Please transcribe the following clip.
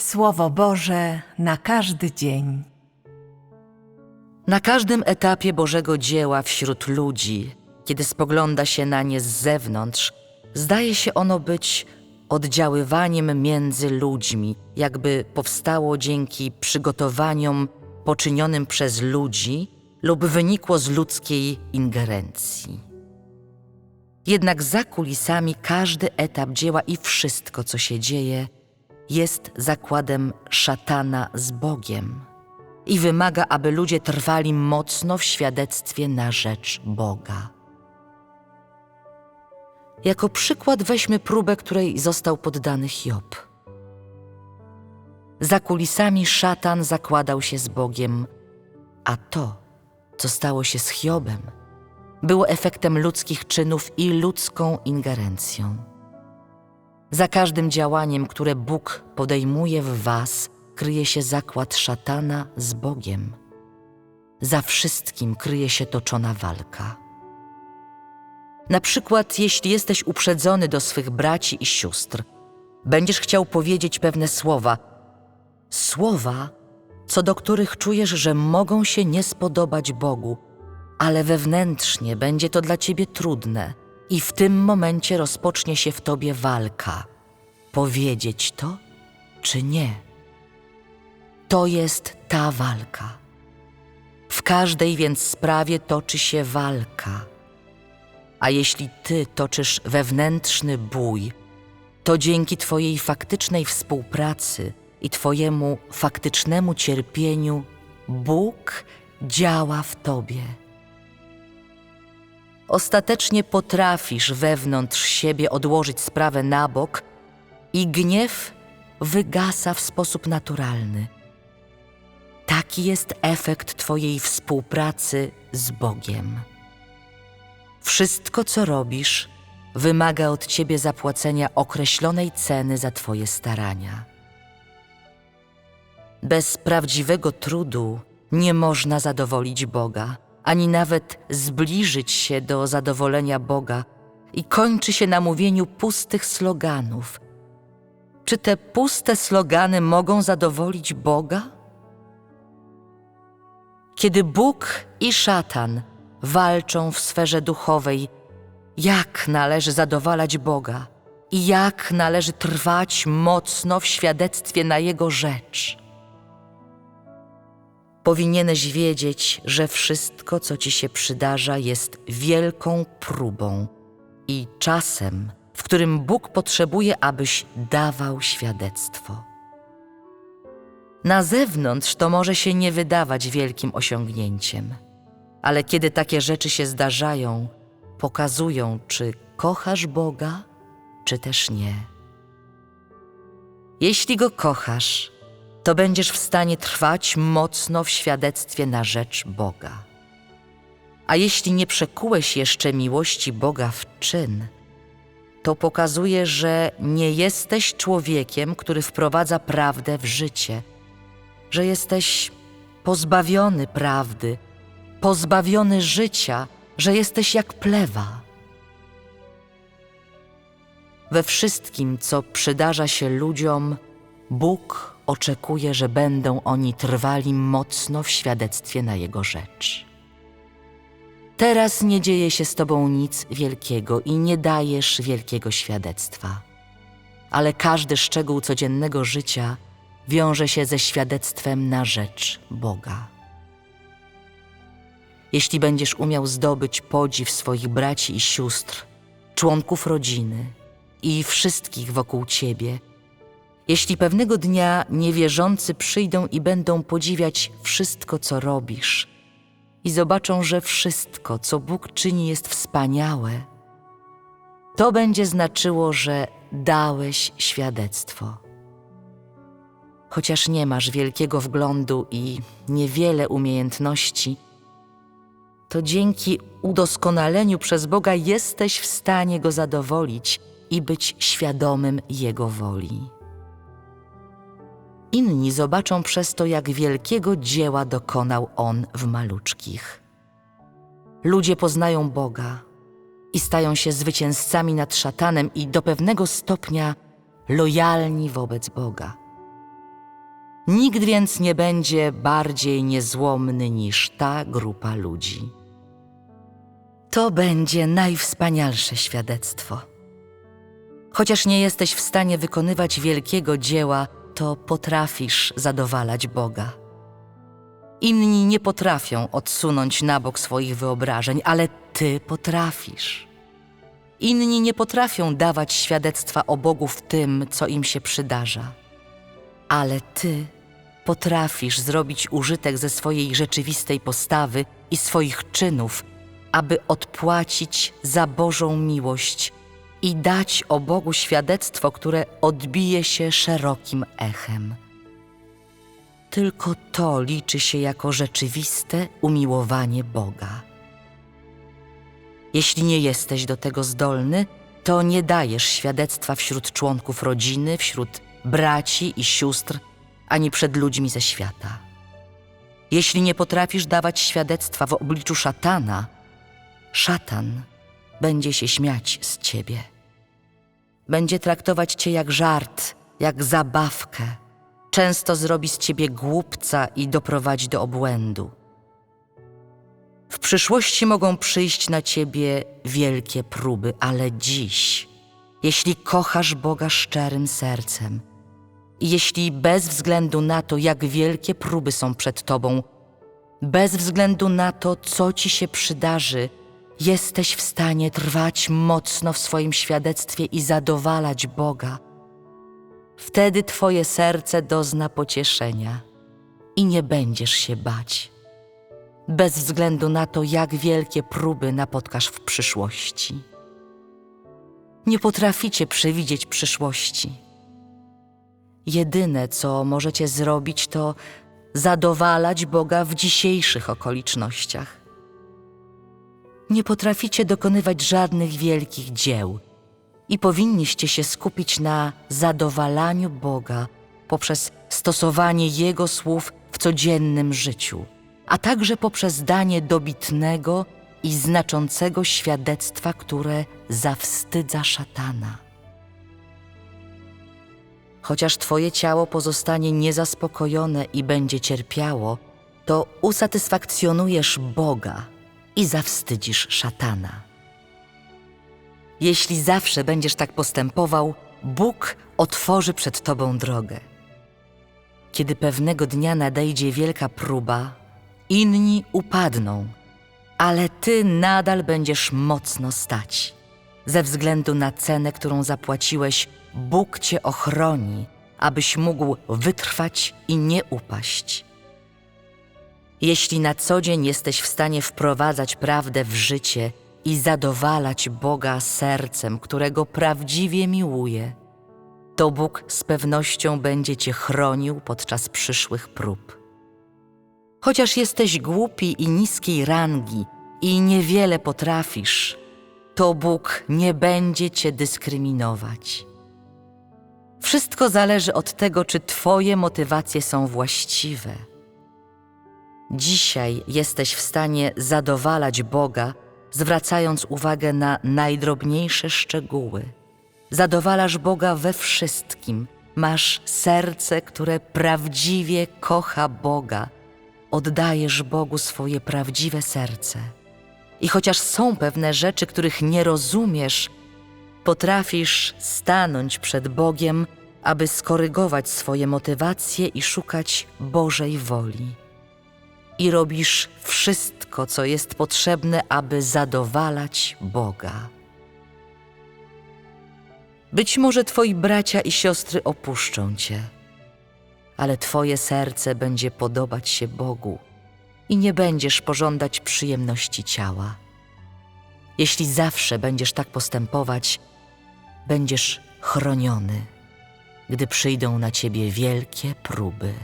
Słowo Boże na każdy dzień. Na każdym etapie Bożego dzieła wśród ludzi, kiedy spogląda się na nie z zewnątrz, zdaje się ono być oddziaływaniem między ludźmi, jakby powstało dzięki przygotowaniom poczynionym przez ludzi lub wynikło z ludzkiej ingerencji. Jednak za kulisami każdy etap dzieła i wszystko, co się dzieje, jest zakładem szatana z Bogiem i wymaga, aby ludzie trwali mocno w świadectwie na rzecz Boga. Jako przykład weźmy próbę, której został poddany Hiob. Za kulisami szatan zakładał się z Bogiem, a to, co stało się z Hiobem, było efektem ludzkich czynów i ludzką ingerencją. Za każdym działaniem, które Bóg podejmuje w Was, kryje się zakład szatana z Bogiem. Za wszystkim kryje się toczona walka. Na przykład, jeśli jesteś uprzedzony do swych braci i sióstr, będziesz chciał powiedzieć pewne słowa, słowa, co do których czujesz, że mogą się nie spodobać Bogu, ale wewnętrznie będzie to dla ciebie trudne i w tym momencie rozpocznie się w tobie walka. Powiedzieć to, czy nie? To jest ta walka. W każdej więc sprawie toczy się walka. A jeśli ty toczysz wewnętrzny bój, to dzięki twojej faktycznej współpracy i twojemu faktycznemu cierpieniu Bóg działa w tobie. Ostatecznie potrafisz wewnątrz siebie odłożyć sprawę na bok i gniew wygasa w sposób naturalny. Taki jest efekt Twojej współpracy z Bogiem. Wszystko, co robisz, wymaga od Ciebie zapłacenia określonej ceny za Twoje starania. Bez prawdziwego trudu nie można zadowolić Boga, ani nawet zbliżyć się do zadowolenia Boga i kończy się na mówieniu pustych sloganów. Czy te puste slogany mogą zadowolić Boga? Kiedy Bóg i szatan walczą w sferze duchowej, jak należy zadowalać Boga i jak należy trwać mocno w świadectwie na Jego rzecz. Powinieneś wiedzieć, że wszystko, co ci się przydarza, jest wielką próbą i czasem, w którym Bóg potrzebuje, abyś dawał świadectwo. Na zewnątrz to może się nie wydawać wielkim osiągnięciem, ale kiedy takie rzeczy się zdarzają, pokazują, czy kochasz Boga, czy też nie. Jeśli go kochasz, to będziesz w stanie trwać mocno w świadectwie na rzecz Boga. A jeśli nie przekułeś jeszcze miłości Boga w czyn, to pokazuje, że nie jesteś człowiekiem, który wprowadza prawdę w życie, że jesteś pozbawiony prawdy, pozbawiony życia, że jesteś jak plewa. We wszystkim, co przydarza się ludziom, Bóg oczekuje, że będą oni trwali mocno w świadectwie na Jego rzecz. Teraz nie dzieje się z Tobą nic wielkiego i nie dajesz wielkiego świadectwa, ale każdy szczegół codziennego życia wiąże się ze świadectwem na rzecz Boga. Jeśli będziesz umiał zdobyć podziw swoich braci i sióstr, członków rodziny i wszystkich wokół Ciebie, jeśli pewnego dnia niewierzący przyjdą i będą podziwiać wszystko, co robisz, i zobaczą, że wszystko, co Bóg czyni, jest wspaniałe, to będzie znaczyło, że dałeś świadectwo. Chociaż nie masz wielkiego wglądu i niewiele umiejętności, to dzięki udoskonaleniu przez Boga jesteś w stanie Go zadowolić i być świadomym Jego woli. Inni zobaczą przez to, jak wielkiego dzieła dokonał On w maluczkich. Ludzie poznają Boga i stają się zwycięzcami nad szatanem i do pewnego stopnia lojalni wobec Boga. Nikt więc nie będzie bardziej niezłomny niż ta grupa ludzi. To będzie najwspanialsze świadectwo. Chociaż nie jesteś w stanie wykonywać wielkiego dzieła, to potrafisz zadowalać Boga. Inni nie potrafią odsunąć na bok swoich wyobrażeń, ale ty potrafisz. Inni nie potrafią dawać świadectwa o Bogu w tym, co im się przydarza. Ale ty potrafisz zrobić użytek ze swojej rzeczywistej postawy i swoich czynów, aby odpłacić za Bożą miłość i dać o Bogu świadectwo, które odbije się szerokim echem. Tylko to liczy się jako rzeczywiste umiłowanie Boga. Jeśli nie jesteś do tego zdolny, to nie dajesz świadectwa wśród członków rodziny, wśród braci i sióstr, ani przed ludźmi ze świata. Jeśli nie potrafisz dawać świadectwa w obliczu szatana, szatan będzie się śmiać z ciebie. Będzie traktować cię jak żart, jak zabawkę. Często zrobi z ciebie głupca i doprowadzi do obłędu. W przyszłości mogą przyjść na ciebie wielkie próby, ale dziś, jeśli kochasz Boga szczerym sercem i jeśli bez względu na to, jak wielkie próby są przed tobą, bez względu na to, co ci się przydarzy, jesteś w stanie trwać mocno w swoim świadectwie i zadowalać Boga, wtedy twoje serce dozna pocieszenia i nie będziesz się bać bez względu na to, jak wielkie próby napotkasz w przyszłości. Nie potraficie przewidzieć przyszłości. Jedyne, co możecie zrobić, to zadowalać Boga w dzisiejszych okolicznościach. Nie potraficie dokonywać żadnych wielkich dzieł i powinniście się skupić na zadowalaniu Boga poprzez stosowanie Jego słów w codziennym życiu a także poprzez danie dobitnego i znaczącego świadectwa, które zawstydza szatana. Chociaż Twoje ciało pozostanie niezaspokojone i będzie cierpiało, to usatysfakcjonujesz Boga i zawstydzisz szatana. Jeśli zawsze będziesz tak postępował, Bóg otworzy przed Tobą drogę. Kiedy pewnego dnia nadejdzie wielka próba, inni upadną, ale ty nadal będziesz mocno stać. Ze względu na cenę, którą zapłaciłeś, Bóg cię ochroni, abyś mógł wytrwać i nie upaść. Jeśli na co dzień jesteś w stanie wprowadzać prawdę w życie i zadowalać Boga sercem, którego prawdziwie miłuje, to Bóg z pewnością będzie cię chronił podczas przyszłych prób. Chociaż jesteś głupi i niskiej rangi i niewiele potrafisz, to Bóg nie będzie cię dyskryminować. Wszystko zależy od tego, czy Twoje motywacje są właściwe. Dzisiaj jesteś w stanie zadowalać Boga, zwracając uwagę na najdrobniejsze szczegóły. Zadowalasz Boga we wszystkim. Masz serce, które prawdziwie kocha Boga oddajesz Bogu swoje prawdziwe serce. I chociaż są pewne rzeczy, których nie rozumiesz, potrafisz stanąć przed Bogiem, aby skorygować swoje motywacje i szukać Bożej woli. I robisz wszystko, co jest potrzebne, aby zadowalać Boga. Być może twoi bracia i siostry opuszczą cię ale Twoje serce będzie podobać się Bogu i nie będziesz pożądać przyjemności ciała. Jeśli zawsze będziesz tak postępować, będziesz chroniony, gdy przyjdą na Ciebie wielkie próby.